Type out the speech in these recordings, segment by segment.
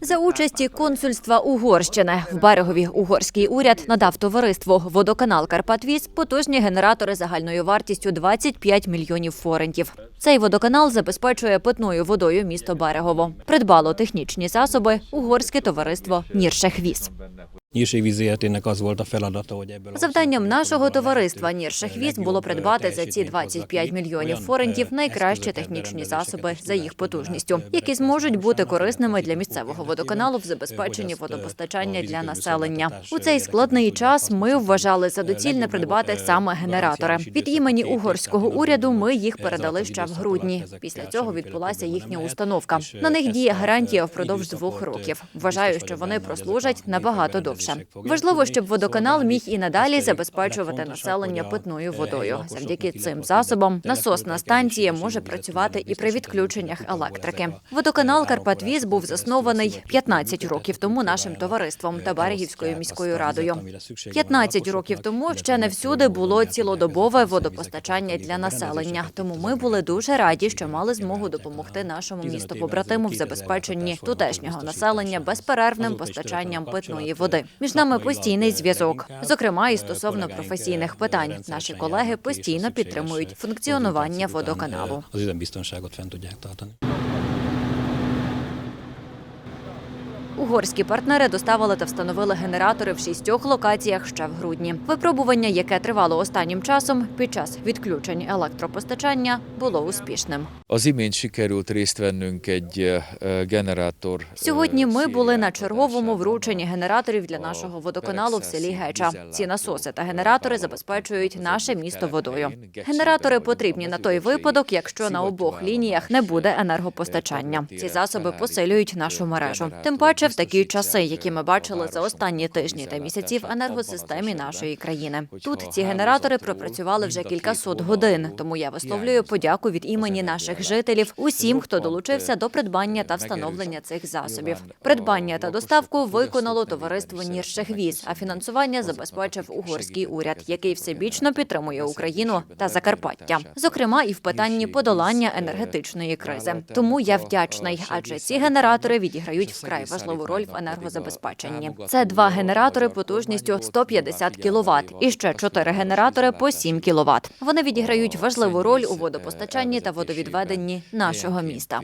За участі консульства Угорщини в берегові угорський уряд надав товариству водоканал Карпатвіз потужні генератори загальною вартістю 25 мільйонів форентів. Цей водоканал забезпечує питною водою місто Берегово. Придбало технічні засоби угорське товариство Ніршехвіз. Nyírségvízi az volt a feladata, hogy ebből Завданням нашого товариства Ніршехвіз було придбати за ці 25 мільйонів форентів найкращі технічні засоби за їх потужністю, які зможуть бути корисними для місцевого водоканалу в забезпеченні водопостачання для населення. У цей складний час ми вважали за доцільне придбати саме генератори. Від імені угорського уряду ми їх передали ще в грудні. Після цього відбулася їхня установка. На них діє гарантія впродовж двох років. Вважаю, що вони прослужать набагато довше. Важливо, щоб водоканал міг і надалі забезпечувати населення питною водою. Завдяки цим засобам насосна станція може працювати і при відключеннях електрики. Водоканал Карпатвіз був заснований 15 років тому нашим товариством та Берегівською міською радою. 15 років тому ще не всюди було цілодобове водопостачання для населення. Тому ми були дуже раді, що мали змогу допомогти нашому місту побратиму в забезпеченні тутешнього населення безперервним постачанням питної води. Між нами постійний зв'язок, зокрема і стосовно професійних питань. Наші колеги постійно підтримують функціонування водоканалу. Угорські партнери доставили та встановили генератори в шістьох локаціях ще в грудні. Випробування, яке тривало останнім часом під час відключень електропостачання, було успішним. Az imént sikerült részt vennünk egy eh, generátor. eh, Сьогодні ми були на черговому врученні генераторів для нашого водоканалу в селі Геча. Ці насоси та генератори забезпечують наше місто водою. Генератори потрібні на той випадок, якщо на обох лініях не буде енергопостачання. Ці засоби посилюють нашу мережу. Тим паче в такі часи, які ми бачили за останні тижні та місяці в енергосистемі нашої країни. Тут ці генератори пропрацювали вже кількасот годин. Тому я висловлюю подяку від імені наших жителів, усім, хто долучився до придбання та встановлення цих засобів. Придбання та доставку виконало товариство Ніршехвіз, а фінансування забезпечив угорський уряд, який всебічно підтримує Україну та Закарпаття, зокрема і в питанні подолання енергетичної кризи. Тому я вдячний, адже ці генератори відіграють вкрай важливу роль в енергозабезпеченні. Це два генератори потужністю 150 кВт і ще чотири генератори по 7 кВт. Вони відіграють важливу роль у водопостачанні та водовідведенні нашого міста.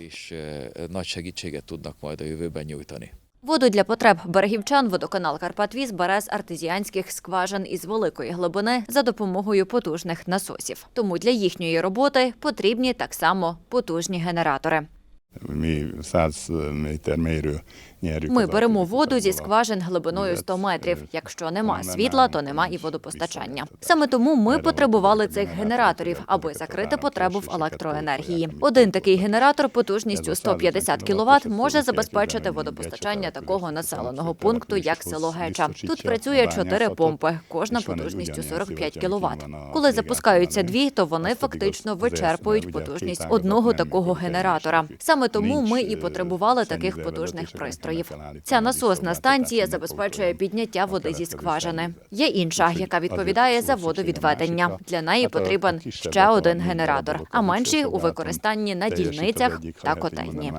A jövőben nyújtani. Воду для потреб берегівчан водоканал Карпатвіз бере з артезіанських скважин із великої глибини за допомогою потужних насосів. Тому для їхньої роботи потрібні так само потужні генератори. Mi 100 méter mérő nyerjük. Ми беремо воду зі скважин глибиною 100 метрів. Якщо нема світла, то нема і водопостачання. Саме тому ми потребували цих генераторів, аби закрити потребу в електроенергії. Один такий генератор потужністю 150 кВт може забезпечити водопостачання такого населеного пункту, як село Геча. Тут працює чотири помпи, кожна потужністю 45 кВт. Коли запускаються дві, то вони фактично вичерпують потужність одного такого генератора. Саме тому ми і потребували таких потужних пристроїв. Ця насосна станція забезпечує підняття води зі скважини. Є інша, яка відповідає за водовідведення. Для неї потрібен ще один генератор, а менші у використанні на дільницях та котельні.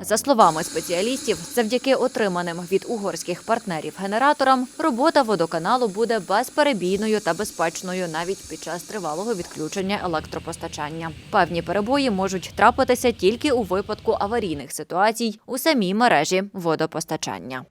За словами спеціалістів, завдяки отриманим від угорських партнерів генераторам, робота водоканалу буде безперебійною та безпечною навіть під час тривалого відключення електропостачання. Певні перебої можуть трапитися тільки у випадку аварійних ситуацій у самій мережі водопостачання.